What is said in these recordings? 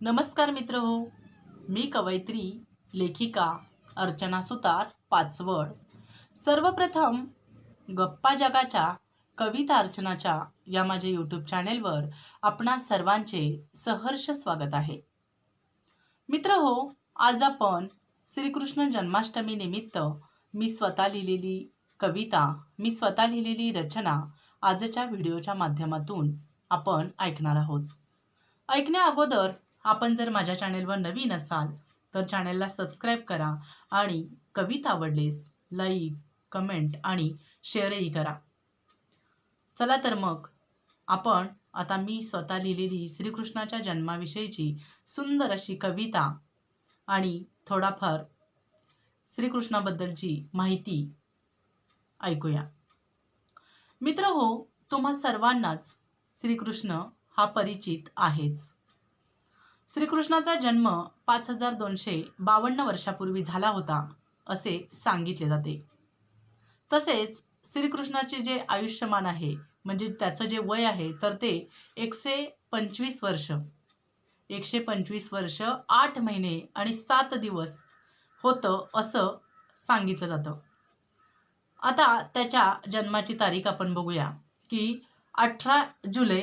नमस्कार मित्र हो. मी कवयित्री लेखिका अर्चना सुतार पाचवड. सर्वप्रथम गप्पा जगाच्या कविता अर्चनाच्या या माझ्या यूट्यूब चॅनेलवर आपणा सर्वांचे सहर्ष स्वागत आहे. मित्र हो आज आपण श्रीकृष्ण जन्माष्टमी निमित्त मी स्वतः लिहिलेली कविता मी स्वतः लिहिलेली रचना आजच्या व्हिडिओच्या माध्यमातून आपण ऐकणार आहोत. ऐकण्या अगोदर आपण जर माझ्या चॅनेलवर नवीन असाल तर चॅनेलला सबस्क्राईब करा आणि कविता आवडलीस लाईक कमेंट आणि शेअरही करा. चला तर मग आपण आता मी स्वतः लिहिलेली श्रीकृष्णाच्या जन्माविषयीची सुंदर अशी कविता आणि थोडाफार श्रीकृष्णाबद्दलची माहिती ऐकूया. मित्र हो तुम्हा सर्वांनाच श्रीकृष्ण हा परिचित आहेच. श्रीकृष्णाचा जन्म पाच हजार दोनशे बावन्न वर्षापूर्वी झाला होता असे सांगितले जाते. तसेच श्रीकृष्णाचे जे आयुष्यमान आहे म्हणजे त्याचं जे वय आहे तर ते एकशे पंचवीस वर्ष. एकशे पंचवीस वर्ष आठ महिने आणि सात दिवस होतं असं सांगितलं जातं. आता त्याच्या जन्माची तारीख आपण बघूया की अठरा जुलै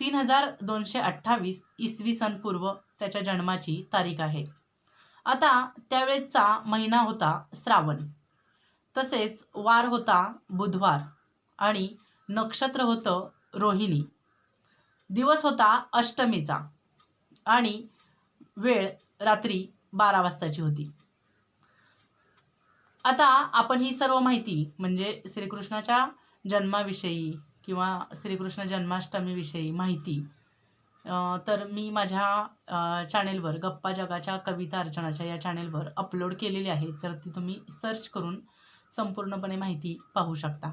तीन हजार दोनशे अठ्ठावीस इसवी सन पूर्व त्याच्या जन्माची तारीख आहे. आता त्यावेळेचा महिना होता श्रावण. तसेच वार होता बुधवार आणि नक्षत्र होतं रोहिणी. दिवस होता अष्टमीचा आणि वेळ रात्री बारा वाजताची होती. आता आपण ही सर्व माहिती म्हणजे श्रीकृष्णाच्या जन्माविषयी किंवा श्रीकृष्ण जन्माष्टमीविषयी माहिती तर मी माझ्या चॅनेलवर गप्पा जगाच्या कविता अर्चनाच्या या चॅनेलवर अपलोड केलेली आहे तर ती तुम्ही सर्च करून संपूर्णपणे माहिती पाहू शकता.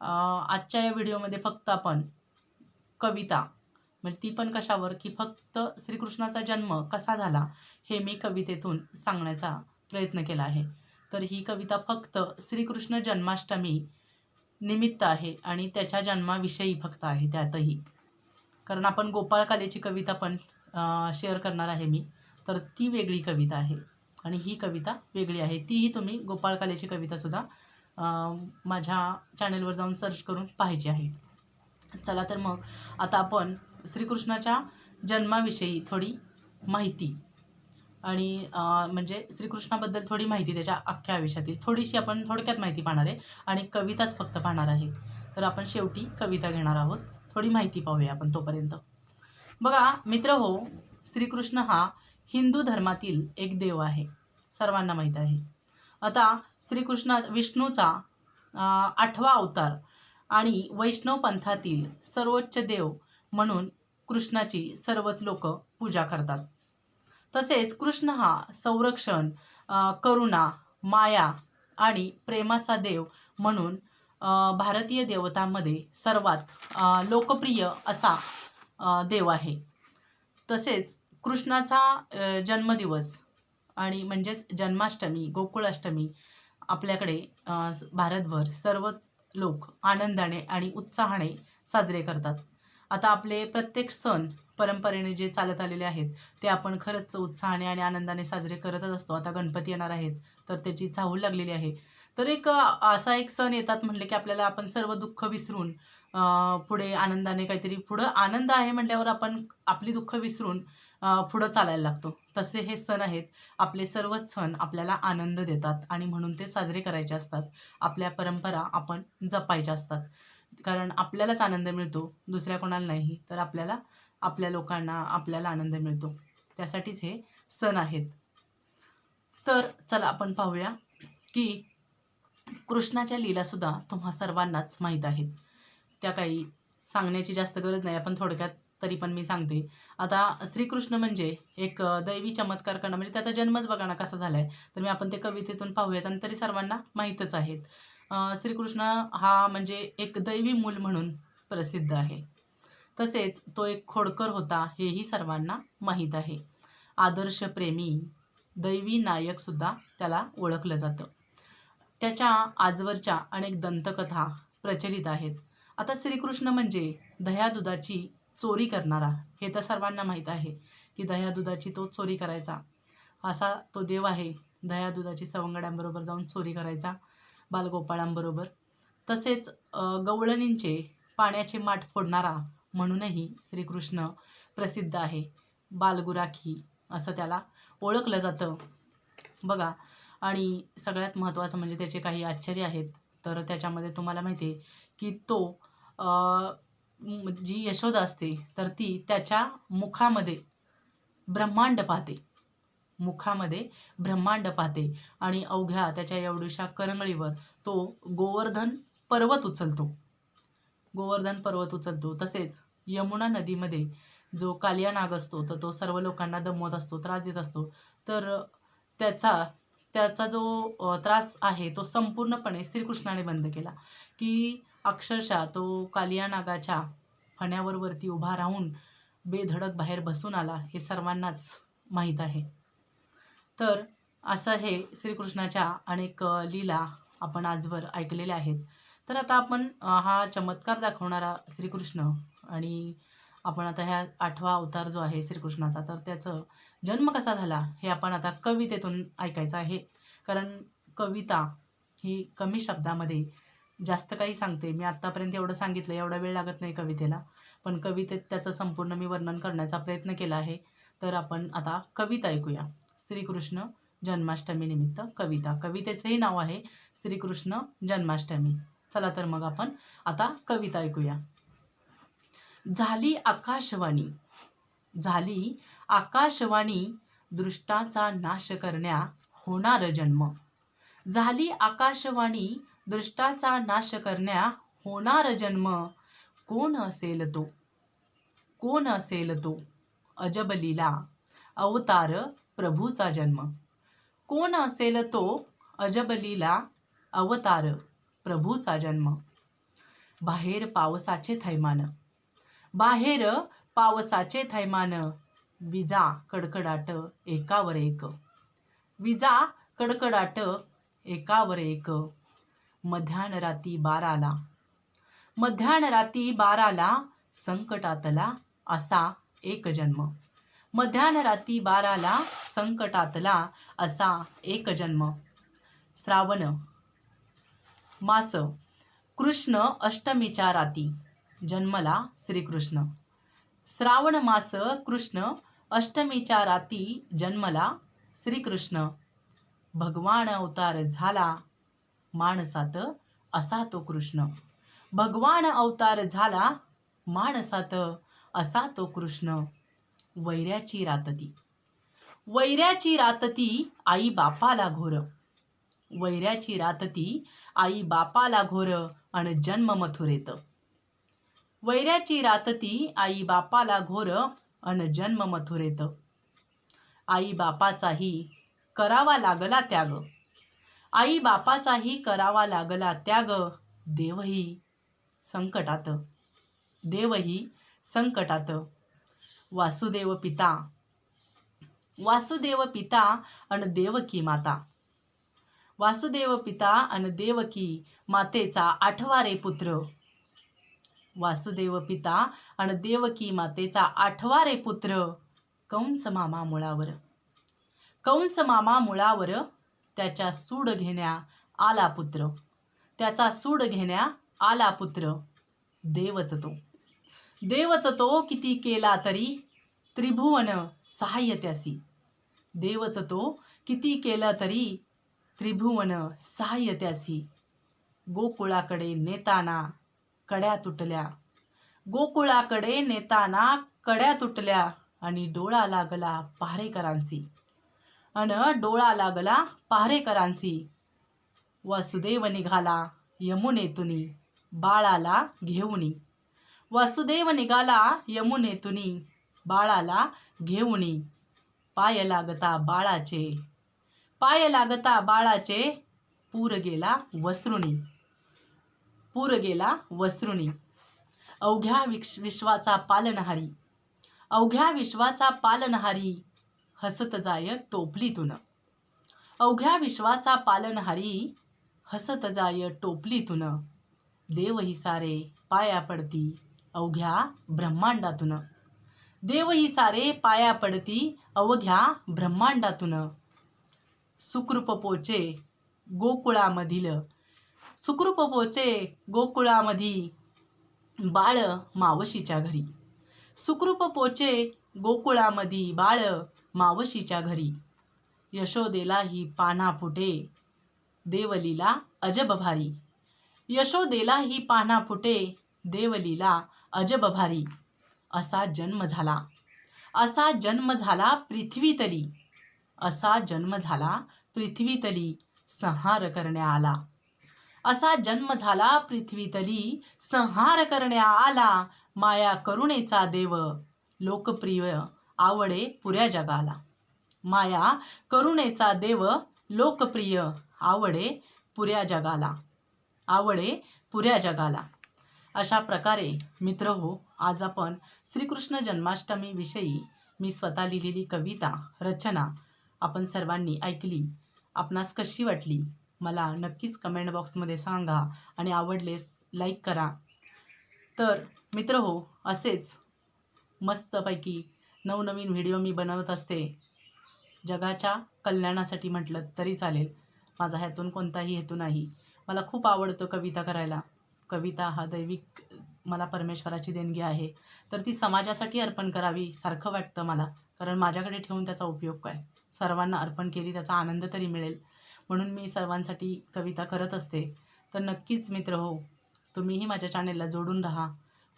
आजच्या या व्हिडिओमध्ये फक्त आपण कविता म्हणजे ती पण कशावर? की फक्त श्रीकृष्णाचा जन्म कसा झाला? हे मी कवितेतून सांगण्याचा प्रयत्न केला आहे. तर ही कविता फक्त श्रीकृष्ण जन्माष्टमी निमित्त आहे आणि त्याच्या जन्माविषयी फक्त आहे त्यातही. कारण आपण गोपाळकालेची कविता पण शेअर करणार आहे मी. तर ती वेगळी कविता आहे. आणि ही कविता वेगळी आहे. तीही तुम्ही गोपाळकालेची कवितासुद्धा माझ्या चॅनेलवर जाऊन सर्च करून पाहायची आहे. चला तर मग आता आपण श्रीकृष्णाच्या जन्माविषयी थोडी माहिती आणि म्हणजे श्रीकृष्णाबद्दल थोडी माहिती त्याच्या अख्ख्या आयुष्यातील. थोडीशी आपण थोडक्यात माहिती पाहणार आहे आणि कविताच फक्त पाहणार आहे. तर आपण शेवटी कविता घेणार आहोत. थोडी माहिती पाहूया आपण तोपर्यंत. बघा मित्र हो श्रीकृष्ण हा हिंदू धर्मातील एक देव आहे. सर्वांना माहीत आहे. आता श्रीकृष्णा विष्णूचा आठवा अवतार आणि वैष्णव पंथातील सर्वोच्च देव म्हणून कृष्णाची सर्वच लोक पूजा करतात. तसेच कृष्ण हा संरक्षण करुणा माया आणि प्रेमाचा देव म्हणून भारतीय देवतांमध्ये सर्वात लोकप्रिय असा देव आहे. तसेच कृष्णाचा जन्मदिवस आणि म्हणजेच जन्माष्टमी गोकुळाष्टमी आपल्याकडे भारतभर सर्वच लोक आनंदाने आणि उत्साहाने साजरे करतात. आता आपले प्रत्येक सण परंपरेने जे चालत आलेले आहेत ते आपण खरंच उत्साहाने आणि आनंदाने साजरे करतच असतो. आता गणपती येणार आहेत तर त्याची चाहूल लागलेली आहे. तर एक असा एक सण येतात म्हणले की आपल्याला आपण सर्व दुःख विसरून पुढे आनंदाने काहीतरी पुढं आनंद आहे म्हटल्यावर आपण आपली दुःख विसरून पुढं चालायला लागतो. तसे हे सण आहेत. आपले सर्वच सण आपल्याला आनंद देतात आणि म्हणून ते साजरे करायचे असतात. आपल्या परंपरा आपण जपायच्या असतात. कारण आपल्यालाच आनंद मिळतो दुसऱ्या कोणाला नाही तर आपल्याला आपल्या लोकांना आपल्याला आनंद मिळतो. त्यासाठीच हे सण आहेत. तर चला आपण पाहूया की कृष्णाच्या लीलासुद्धा तुम्हा सर्वांनाच माहीत आहेत. त्या काही सांगण्याची जास्त गरज नाही. आपण थोडक्यात तरी पण मी सांगते. आता श्रीकृष्ण म्हणजे एक दैवी चमत्कार करणं म्हणजे त्याचा जन्मच बघा ना कसा झाला आहे तर मी आपण ते कवितेतून पाहूयाच आणि तरी सर्वांना माहीतच आहेत. श्रीकृष्ण हा म्हणजे एक दैवी मूल म्हणून प्रसिद्ध आहे. तसेच तो एक खोडकर होता हेही सर्वांना माहीत आहे. आदर्श प्रेमी दैवी नायकसुद्धा त्याला ओळखलं जातं. त्याच्या आजवरच्या अनेक दंतकथा प्रचलित आहेत. आता श्रीकृष्ण म्हणजे दह्या दुधाची चोरी करणारा हे तर सर्वांना माहीत आहे की दह्या दुधाची तो चोरी करायचा. असा तो देव आहे दह्या दुधाची सवंगड्यांबरोबर जाऊन चोरी करायचा बालगोपाळांबरोबर. तसेच गवळणींचे पाण्याचे माठ फोडणारा म्हणूनही श्रीकृष्ण प्रसिद्ध आहे. बालगुराखी असं त्याला ओळखलं जातं. बघा आणि सगळ्यात महत्त्वाचं म्हणजे त्याचे काही आश्चर्य आहेत. तर त्याच्यामध्ये तुम्हाला माहिती आहे की तो जी यशोदा असते तर ती त्याच्या मुखामध्ये ब्रह्मांड पाहते. मुखामध्ये ब्रह्मांड पाहते. आणि अवघ्या त्याच्या एवढ्याशा करंगळीवर तो गोवर्धन पर्वत उचलतो. गोवर्धन पर्वत उचलतो. तसेच यमुना नदीमध्ये जो कालिया नाग असतो तर तो सर्व लोकांना दमवत असतो त्रास देत असतो. तर त्याचा त्याचा जो त्रास आहे तो संपूर्णपणे श्रीकृष्णाने बंद केला. की अक्षरशः तो कालिया नागाच्या फण्यावर वरती उभा राहून बेधडक बाहेर बसून आला हे सर्वांनाच माहीत आहे. तर असं हे श्रीकृष्णाच्या अनेक लीला आपण आजवर ऐकलेल्या आहेत. तर आता आपण हा चमत्कार दाखवणारा श्रीकृष्ण आणि आपण आता ह्या आठवा अवतार जो आहे श्रीकृष्णाचा तर त्याचं जन्म कसा झाला हे आपण आता कवितेतून ऐकायचं आहे. कारण कविता ही कमी शब्दामध्ये जास्त काही सांगते. मी आत्तापर्यंत एवढं सांगितलं एवढा वेळ लागत नाही कवितेला. पण कवितेत त्याचं संपूर्ण मी वर्णन करण्याचा प्रयत्न केला आहे. तर आपण आता कविता ऐकूया. श्रीकृष्ण जन्माष्टमी निमित्त कविता. कवितेचंही नाव आहे श्रीकृष्ण जन्माष्टमी. चला तर मग आपण आता कविता ऐकूया. झाली आकाशवाणी. झाली आकाशवाणी दृष्टाचा नाश करण्या होणार जन्म. झाली आकाशवाणी दृष्टाचा नाश करण्या होणार जन्म. कोण असेल तो? कोण असेल तो? अजब लीला अवतार प्रभूचा जन्म. कोण असेल तो? अजब लीला अवतार प्रभूचा जन्म. बाहेर पावसाचे थैमान. बाहेर पावसाचे थैमान. विजा कडकडाट एकावर एक. विजा कडकडाट एकावर एक. मध्यान राती बाराला. मध्यान राती बाराला संकटातला असा एक जन्म. मध्यान राती बाराला संकटातला असा एक जन्म. श्रावण. मास. कृष्ण अष्टमीच्या राती जन्मला श्रीकृष्ण. श्रावण मास कृष्ण अष्टमीच्या राती जन्मला श्रीकृष्ण. भगवान अवतार झाला माणसात असा तो कृष्ण. भगवान अवतार झाला माणसात असा तो कृष्ण. वैऱ्याची रातती. वैऱ्याची रातती आई बापाला घोर. वैऱ्याची रातती आई बापाला घोर आणि जन्म मथुरेत. वैऱ्याची रातती आई बापाला घोर अन जन्म मथुरेत. आई बापाचाही करावा लागला त्याग. आई बापाचाही करावा लागला त्याग देवही संकटात. देवही संकटात. वासुदेव पिता वासुदेव पिता अन देवकी माता. वासुदेव पिता अन देवकी मातेचा आठवा रे पुत्र. वासुदेव पिता आणि देवकी मातेचा आठवा रे पुत्र. कंस मामा मुळावर. कंस मामा मुळावर त्याच्या सूड घेण्या आला पुत्र. त्याचा सूड घेण्या आला पुत्र. देवच तो. देवच तो किती केला तरी त्रिभुवन सहाय्य त्यासी. देवच तो किती केला तरी त्रिभुवन सहाय्य त्यासी. गोकुळाकडे नेताना कड्या तुटल्या. गोकुळाकडे नेताना कड्या तुटल्या आणि डोळा लागला पहारेकरांसी अन डोळा लागला पहारेकरांसी वासुदेव निघाला यमुनेतुनी बाळाला घेऊनी. वासुदेव निघाला यमुनेतुनी बाळाला घेऊनी. पाय लागता बाळाचे. पाय लागता बाळाचे पूर गेला वसरुणी पूर गेला वसरुणी अवघ्या विक्ष विश्वाचा पालनहारी. अवघ्या विश्वाचा पालनहारी हसत जाय टोपलीतून. अवघ्या विश्वाचा पालनहारी हसत जाय टोपलीतून. देवही सारे पाया पडती अवघ्या ब्रह्मांडातून. देवही सारे पाया पडती अवघ्या ब्रह्मांडातून. सुकृप पोचे गोकुळामधील सुखरूप पोचे गोकुळामधी बाळ मावशीच्या घरी. सुखरूप पोचे गोकुळामधी बाळ मावशीच्या घरी. यशोदेला ही पाना फुटे देवलीला अजब भारी यशोदेला ही पाना फुटे देवलीला अजब भारी असा जन्म झाला. असा जन्म झाला पृथ्वीतली असा जन्म झाला पृथ्वीतली संहार करण्या आला असा जन्म झाला पृथ्वीतली. संहार करण्या आला माया करुणेचा देव. लोकप्रिय आवडे पुऱ्या जगाला. माया करुणेचा देव लोकप्रिय आवडे पुऱ्या जगाला. आवडे पुऱ्या जगाला. अशा प्रकारे मित्र हो आज आपण श्रीकृष्ण जन्माष्टमीविषयी मी स्वतः लिहिलेली कविता रचना आपण सर्वांनी ऐकली. आपणास कशी वाटली? मला नक्कीच कमेंट बॉक्समध्ये सांगा आणि आवडलेस लाईक करा. तर मित्र हो असेच मस्तपैकी नवनवीन व्हिडिओ मी बनवत असते. जगाच्या कल्याणासाठी म्हटलं तरी चालेल. माझा ह्यातून कोणताही हेतू नाही. मला खूप आवडतं कविता करायला. कविता हा दैविक मला परमेश्वराची देणगी आहे. तर ती समाजासाठी अर्पण करावी सारखं वाटतं मला. कारण माझ्याकडे ठेवून त्याचा उपयोग काय? सर्वांना अर्पण केली त्याचा आनंद तरी मिळेल. म्हणून मी सर्वांसाठी कविता करत असते. तर नक्कीच मित्र हो तुम्हीही माझ्या चॅनेलला जोडून राहा.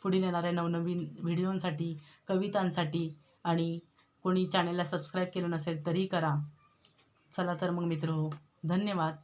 पुढील येणाऱ्या नवनवीन व्हिडिओंसाठी कवितांसाठी आणि कोणी चॅनेलला सबस्क्राईब केलं नसेल तरी करा. चला तर मग मित्र हो धन्यवाद.